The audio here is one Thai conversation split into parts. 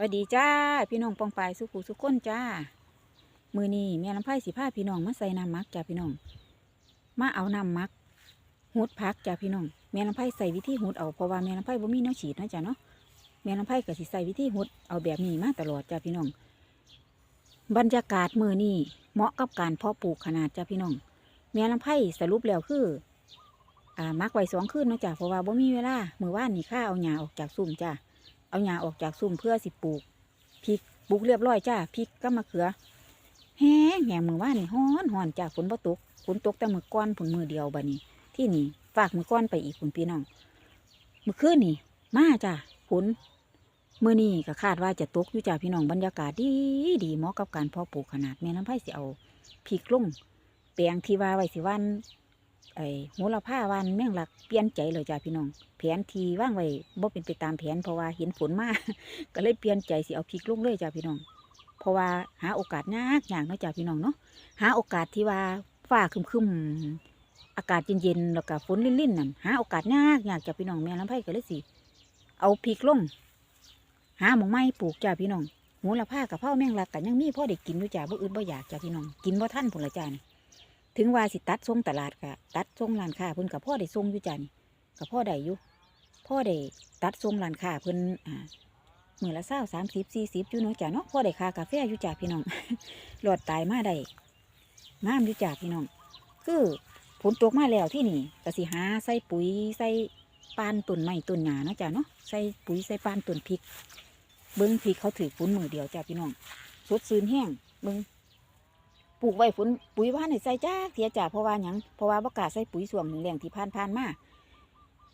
วัสดีจ้า พี่น้องปองปายสุขุสุขคนจ้า มือนี้แม่ลำไผ่สิพาพี่น้องมาใส่น้ำมักจ้าพี่น้อง มาเอาน้ำมักหุดพักจ้าพี่น้องแม่ลำไผ่ใส่วิธีหุดเอาเพราะว่าแม่ลำไผ่บ่มีแนวฉีดนะจ้าเนาะแม่ลำไผ่ก็สิใส่วิธีหุดเอาแบบนี้มาตลอดจ้าพี่น้อง บรรยากาศมือนี้เหมาะกับการเพาะปลูกขนาดจ้าพี่น้อง แม่ลำไผ่สรุปแล้วคืออ่ามักไว้สองคืนเนาะจ้าเพราะว่าบ่มีเวลามือว่านนี่ข้าเอาหญ้าออกจากซุ่มจ้า เอาหญ้าออกจากซุ่มเพื่อสิปลูกพริกปลูกเรียบร้อยจ้าพริกก็มะเขือแห้งแหงมือว่านนี่ฮ้อนฮ้อนจ้าฝนบ่ตกฝนตกแต่มือก้อนผลมือเดียวบัดนี้ ที่นี่ฝากมือก้อนไปอีกคุณพี่น้องมือคืนนี่มาจ้าฝนมือนี้ก็คาดว่าจะตกอยู่จ้าพี่น้องบรรยากาศดีดีเหมาะกับการเพาะปลูกขนาดแม่น้ำไผ่สิเอาพริกลงแปลงที่ว่าไว้สิวัน ไอ้โหระพาวันแมงลักเปลี่ยนใจเลยจ้าพี่น้อง แผนทีว่างไว้บ่เป็นไปตามแผนเพราะว่าเห็นฝนมาก ก็เลยเปลี่ยนใจสิเอาพริกลงเลยจ้าพี่น้อง เพราะว่าหาโอกาสยากอย่ากเนาะจ้าพี่น้องเนาะหาโอกาสที่ว่าฟ้าคึมๆอากาศเย็นๆแล้วก็ฝนลิ่นๆนั่นหาโอกาสยากอยากจ้าพี่น้องแม่ลำไผ่ก็เลยสิเอาพริกลงหาหมองไม้ปลูกจ้าพี่น้องหมูละผ้ากับพ่อแมงลักกันยังมีพ่อได้กินอยู่จ้าบ่อึดบ่อยากจ้าพี่น้อง กินบ่ท่านผลละจ้านี่ ถึงว่าสิตัดส่งตลาดกะตัดส่งร้านค้าเพิ่นกับพ่อได้ส่งอยู่จ้านี่กับพ่อได้อยู่พ่อได้ตัดทรงร้านค้าเพิ่นอ่ามือละเศร้าสามสิบสี่สิบอยู่เนาะจ้ะเนาะพ่อได้ค่ากาแฟอยู่จ้ะพี่น้องหลอดตายมาได้งามอยู่จ้ะพี่น้อง คือฝนตกมาแล้วที่นี่ก็สิหาใส่ปุ๋ยใส่ปานต้นไม้ต้นหญ้าเนาะจ้ะเนาะใส่ปุ๋ยใส่ปานต้นพริก เบิ้งพริกเขาถือฝนมือเดียวจ้ะพี่น้องสดซื่นแห้งเบิ้ง ปลูกไว้ฝนปุ๋ยว่าในใส่จ้าเทียจ้ะเพราะว่าหยังเพราะว่าบ่กล้าใส่ปุ๋ยส่วงหนึ่งแรงที่ผ่านผ่านๆมา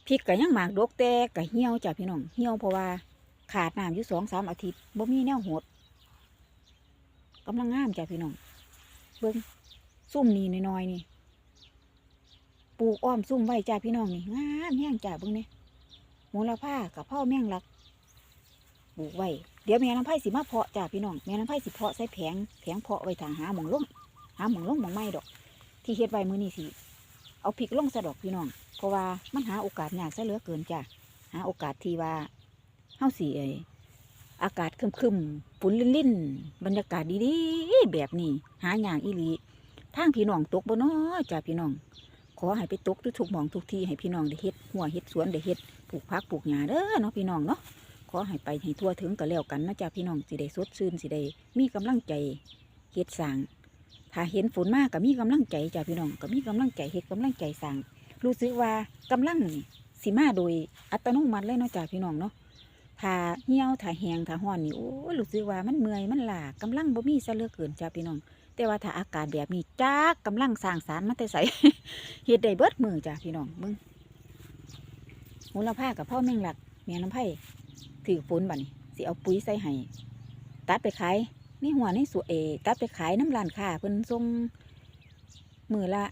พริกก็ยังหมากดกแต่ก็เหี่ยวจ้ะพี่น้องเหี่ยวเพราะว่าขาดน้ำอยู่สองสามอาทิตย์บ่มีแนวหดกำลังงามจ้ะพี่น้องเบิ้งซุ่มนี่น้อยๆนี่ปลูกอ้อมซุ่มไว้จ้ะพี่น้องนี่งามแห้งจ้ะเบิ้งเนี่ยมูลผ้ากับพ่อแม่งลักปลูกไว้ เดี๋ยวแม่น้ำไผ่สิมาเพาะจ้ะพี่น้องแม่น้ำไผ่สิเพาะใส่แผงแผงเพาะไว้ทางหาหมองลงหาหมองลงหมองไม่ดอก ที่เฮ็ดไว้มือนี่สิเอาพริกลงสะดอกพี่น้อง เพราะว่ามันหาโอกาสยากซะเหลือเกินจ้ะหาโอกาสที่ว่าเฮาสิเอยอากาศครึมๆฝนลิ่นๆบรรยากาศดีๆแบบนี้ หายากอีหลีทางพี่น้องตกบ่น้อจ้ะพี่น้อง ขอให้ไปตกทุกทุกหมองทุกที่ให้พี่น้องได้เฮ็ดหัวเฮ็ดสวนได้เฮ็ดปลูกผักปลูกหญ้าเด้อเนาะพี่น้องเนาะ ขอให้ไปให้ทั่วถึงก็แล้วกันนะจ้ะพี่น้องสิได้สดชื่นสิได้มีกำลังใจเฮ็ดสร้าง ถ้าเห็นฝนมากก็มีกำลังใจจ้ะพี่น้องก็มีกำลังใจเฮ็ดกำลังใจสร้าง รู้สึกว่ากำลังนี่สิมาโดยอัตโนมัติเลยเนาะจ้าพี่น้องเนาะถ้าเหี่ยวถ้าแหงถ้าห้อนนี่โอ้รู้สึกว่ามันเมื่อยมันลากำลังบ่มีซะเหลือเกินจ้าพี่น้อง แต่ว่าถ้าอากาศแบบนี้จ้ากำลังสร้างสารมาแต่ใสเฮ็ดได้เบิดมือจ้าพี่น้องมึงมูลค่ากับพ่อแม่งหลักแม่น้ำไผ่ ถือฝนบัดนี้สิเอาปุ๋ยใส่ให้ตัดไปขายในหัวในสวนเอตัดไปขายน้ำร้านค้าเพิ่นส่งมือละ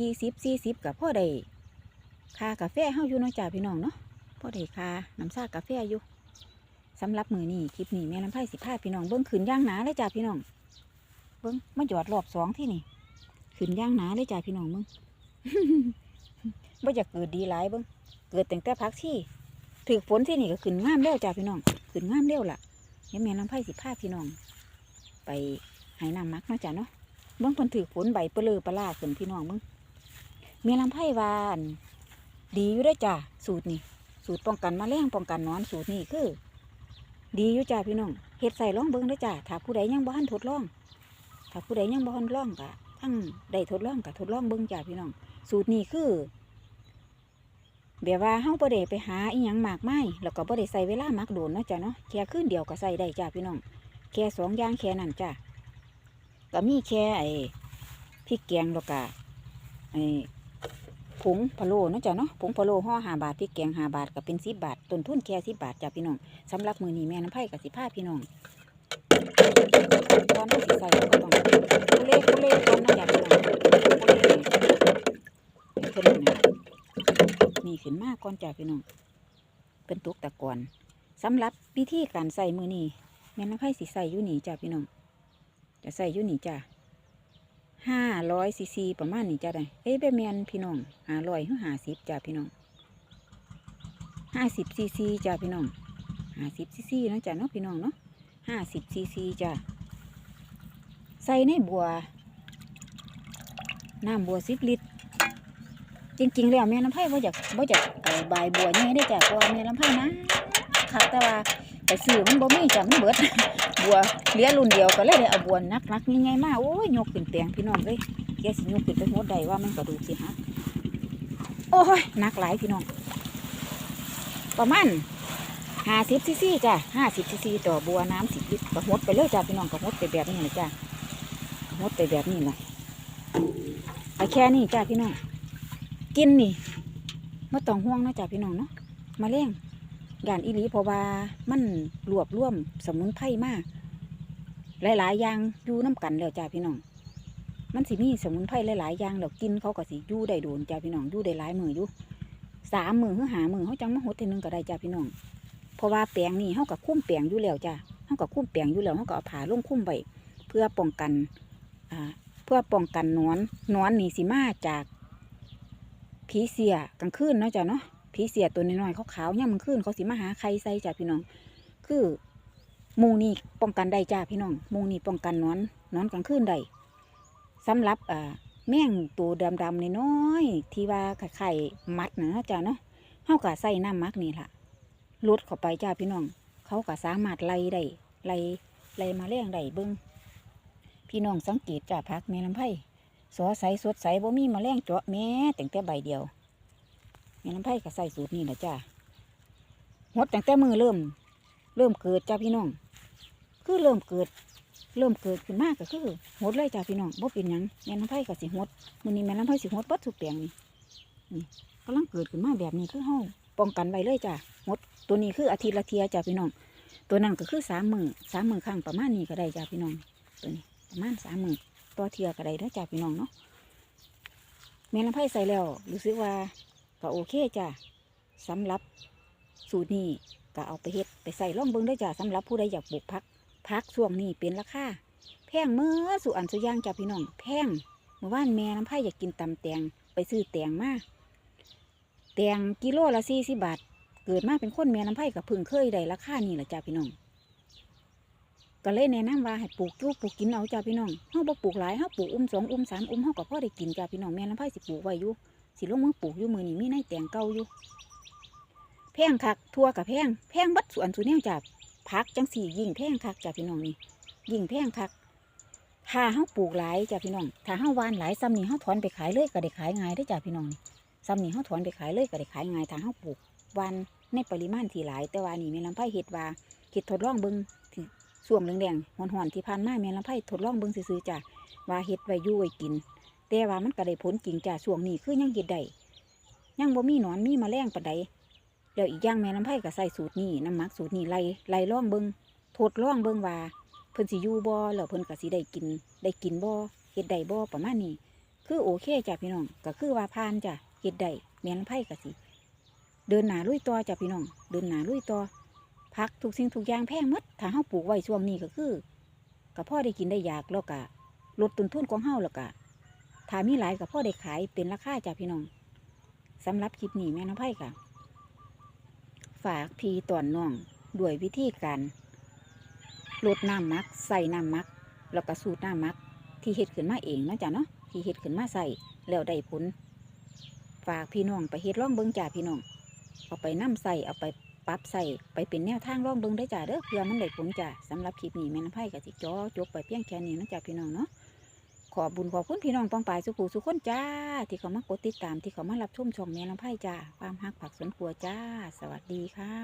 ยี่สิบสี่สิบกับพ่อได้ค่ากาแฟเฮาอยู่เนาะจ้าพี่น้องเนาะพ่อได้ค่าน้ำชากาแฟอยู่สำหรับมือนี้คลิปนี้แม่น้ำไผ่สิพาพี่น้องเบิ้งขืนย่างหนาเลยจ้าพี่น้อง เบิ้งมาหยอดรอบสองที่นี่ขืนย่างหนาเลยจ้าพี่น้องมึงบ่อยากเกิดดีหลายเบิ้งเกิดแต่งแต่พักที่ ถือฝนที่นี่ก็ขึ้นงามเร็วจ้าพี่น้องขึ้นงามเร็วล่ะเดี๋ยวแม่น้ำไผ่สิพาพี่น้อง ไปให้น้ำมักเนาะจ้าเนาะเบิ้งเพิ่นถือฝนใบเปลือปลาขึ้นพี่น้องมึงแม่ลำไผ่วาน ดีอยู่ได้จ้าสูตรนี่สูตรป้องกันมแมลงป้องกันนอนสูตรนี่คือ ดีอยู่จ้าพี่น้องเฮ็ดใส่ลองเบิ้งได้จ้าถ้าผู้ใดยังบ่ทันทดลองถ้าผู้ใดยังบ่ทันลองก็ทั้งได้ทดลองก็ทดลองเบิ้งจ้าพี่น้อง สูตรนี้คือ แบบว่าเฮาบ่ได้ไปหาอีหยังมากมายแล้วก็บ่ได้ใส่เวลามักโดนเนาะจ้าเนาะแค่คืนเดียวก็ใส่ได้จ้าพี่น้องแค่สองอย่างแค่นั้นจ้าก็มีแค่ไอ้พริกแกงแล้วก็ไอ้ผงพะโล้เนาะจ้ะเนาะผงพะโล้ห่อห้าบาทพริกแกงห้าบาทก็เป็นสิบบาทต้นทุนแค่สิบบาทจ้ะพี่น้องสำหรับมือนี้แม่น้ำไผ่กับสิผ้าพี่น้องตอนนี้สิใส่ก็ต้องกุเล่กุเล่ก่อนเนาะจ้ะพี่น้องกุเล่ให้เพิ่นนะนี่ขึ้นมาก่อนจ้ะพี่น้องเป็นตุกตะกอนสำหรับวิธีการใส่มือนี้แม่น้ำไผ่สิใส่ยู่นี่จ้ะพี่น้องจะใส่ยู่นี่จ้ะห้าร้อยซีซีประมาณนี้จ้าได้เอ้ยเบแมนพี่น้องห้าร้อยหรือห้าสิบจ้าพี่น้องห้าสิบซีซีจ้าพี่น้องห้าสิบซีซีนะจ้ะเนาะพี่น้องเนาะห้าสิบซีซีจ้ะใส่ในบัวน้ำบัวสิบลิตร จริงๆแล้วแม่น้ำไผ่บ่อยากบ่อยากเอ่อบายบัวใหญ่ได้จ้ะเพราะว่าแม่น้ำไผ่นะค่ะแต่ว่าไปซื้อมันบ่มีจ้ะมันเบิด บัวเหลือรุ่นเดียวก็เลยได้เอาบัวนักนักๆใหญ่ๆมาโอ้ยยกขึ้นแปลงพี่น้องเลยแกสิยกขึ้นไปโหดใดว่ามันกระดูสิฮะโอ้ยนักหลายพี่น้องประมาณห้าสิบซีซีจ้ะห้าสิบซีซีต่อบัวน้ำสิบลิตรก็หดไปเลยจ้ะพี่น้องก็หดไปแบบนี้เลยจ้ะหดไปแบบนี้แหละไอแค่นี้จ้ะพี่น้อง กินนี่ม่ต้องห่วงนะจ๊ะพี่น้องเนาะมาเลี้ยงด่านอีหลีเพราะว่ามันรวบรวมสมุนไพรมาก หลาย ๆ อย่างอยู่น้กันแล้วจ้ะพี่น้อง มันสิมีสมุนไพรหลาย ๆ อย่างแล้วกินเขาก็สิยู่ได้โดนจ้ะพี่น้องยู่ได้หลายมืออยู่สามมือหรือหามือเขาจังมาหดทีนึงก็ได้จ้ะพี่น้อง เพราะว่าแปลงนี่เขากับคุ้มแปลงอยู่แล้วจ้ะเขากับคุ้มแปลงอยู่แล้วเขาก็เอาผาลงคุ้มไว้เพื่อป้องกัน อ่า เพื่อป้องกันนอนนอนนี่สิมาจาก ผีเสียกลางคืนเนาะจ้ะเนาะผีเสียตัวน้อยๆเขาขาวๆย่ามกลางคืนเขาสิมาหาใครใส่จ้ะพี่น้อง คือมูนี่ป้องกันได้จ้าพี่น้องมูนี่ป้องกันนอนนอนกลางคืนได้สำหรับอ่าแม่งตัวดำๆน้อยๆที่ว่าไข่มัดนะเนาจ้ะเนาะเฮากะใส่น้ำมักนี่ล่ะลดเข้าไปจ้าพี่น้อง เขาก็สามารถไล่ได้ไล่ไล่มาเลี้ยงได้เบิ้งพี่น้องสังเกตจ้าพักแม่ลำไผ่ สอใสสดใสบ่มีมแมลงเจาะแม้แต่งแต่ใบเดียวแม่น้ำไผ่ก็ใส่สูตรนี้แหละจ้าหดแตั้งแต่มือเริ่ม เริ่มเกิดจ้าพี่น้อง คือเริ่มเกิด เริ่มเกิดขึ้นมากก็คือหดเลยจ้าพี่น้องบ่เป็นยังแม่น้ำไผ่ก็สิหดมือนี้แม่น้ำไผ่สิหดปัดสุกแปลงนี่นี่กำลังเกิดขึ้นมาแบบนี้คือเฮาป้องกันไว้เลยจ้าหดตัวนี้คืออาทิตย์ละเทียจ้าพี่น้อง ตัวนั้นก็คือสามมือสามมือครั้งประมาณนี้ก็ได้จ้าพี่น้อง ตัวนี้ประมาณสามมือ ต่อเทียก็ได้เด้อจ้าพี่น้องเนาะแม่ลำไผ่ใส่แล้วรู้สึกว่าก็โอเคจ้าสำหรับสูตรนี้ก็เอาไปเฮ็ดไปใส่ล่องเบิ้งได้จ้าสำหรับผู้ใดอยากปลูกพักพักช่วงนี้เป็นราคาแพงเมื่อสุอันสุย่างจ้าพี่น้องแพงเมื่อวานแม่ลำไผ่อยากกินตำแตงไปซื้อแตงมาแตงกิโลละสี่สิบบาทเกิดมาเป็นคนแม่ลำไผ่กับพึ่งเคยได้ราคานี่แหละจ้าพี่น้อง ก็เลยแนะนำว่าให้ปลูกอยู่ปลูกกินเอาจ้าพี่น้องเฮาบ่ปลูกหลายเฮาปลูกอุ้มสองอุ้มสามอุ้มเฮาก็พอได้กินจ้าพี่น้องแม่ลำไผ่สิปลูกไว้อยู่สิลงมือปลูกอยู่มือนี้มีในแตงเก่าอยู่แพงคักทั่วกับแพงแพงบัดสวนสุแนวจ้าพักจังสี่ยิ่งแพงคักจ้าพี่น้องนี่ยิ่งแพงคักถ้าเฮาปลูกหลายจ้าพี่น้องถ้าเฮาหวานหลายซ้ำนี่เฮาถอนไปขายเลยก็ได้ขายง่ายได้จ้าพี่น้องนี่ซ้ำนี่เฮาถอนไปขายเลยก็ได้ขายง่ายถ้าเฮาปลูกวานในปริมาณที่หลายแต่ว่านี่แม่ลำไผ่เฮ็ดว่าเฮ็ดทดลองเบิ่ง ส่วงแดงๆหอนๆที่ผ่านมาแม่ลำไผ่ทดลองเบิ่งซื่อๆจ้ะว่าเฮ็ดไว้ยู่ไว้กิน แต่ว่ามันก็ได้ผลจริงจ้ะช่วงนี้คือยังเฮ็ดได้ยังบ่มีหนอนมีแมลงปานใดแล้วอีกอย่างแม่ลำไผ่ก็ใส่สูตรนี้น้ำมักสูตรนี้ไล่ไล่ล่องเบิ่งทดลองเบิ่งว่าเพิ่นสิอยู่บ่แล้วเพิ่นก็สิได้กิน ได้กินบ่เฮ็ดได้บ่ประมาณนี้ คือโอเคจ้ะพี่น้องก็คือว่าผ่านจ้ะเฮ็ดได้แม่ลำไผ่ก็สิเดินหนาลุยต่อจ้ะพี่น้อง เดินหนาลุยต่อ ผักทุกสิ่งทุกอย่างแพงหมดถ้าเฮาปลูกไว้ช่วงนี้ก็คือก็พ่อได้กินได้อยากแล้วก็ลดต้นทุนของเฮาแล้วก็ถ้ามีหลายก็พ่อได้ขายเป็นราคาจ้ะพี่น้องสำหรับคลิปนี้แม่น้ำไผ่ค่ะ ฝากพี่ตอนน้องด้วยวิธีการลดน้ำมักใส่น้ำมัก แล้วก็สูตรน้ำมัก ที่เฮ็ดขึ้นมาเองนะจ้ะเนาะที่เฮ็ดขึ้นมาใส่แล้วได้ผลฝากพี่น้องไปเฮ็ดลองเบิ่งจ้าพี่น้อง เอาไปน้ำใส่เอาไป ปรับใส่ไปเป็นแนวทางร่องเบิงได้จ้าเด้อเพื่อมันได้ผลจ้าสำหรับคลิปนี้แม่น้ำไผ่กับสิจอจบไปเพียงแค่นี้นะจ้าพี่น้องเนาะขอบุญขอบคุณพี่น้องปองปายสุขูสุขคนจ้า ที่เขามากดติดตามที่เขามารับชมช่องแม่น้ำไผ่จ้าความฮักผักสวนครัวจ้า สวัสดีค่ะ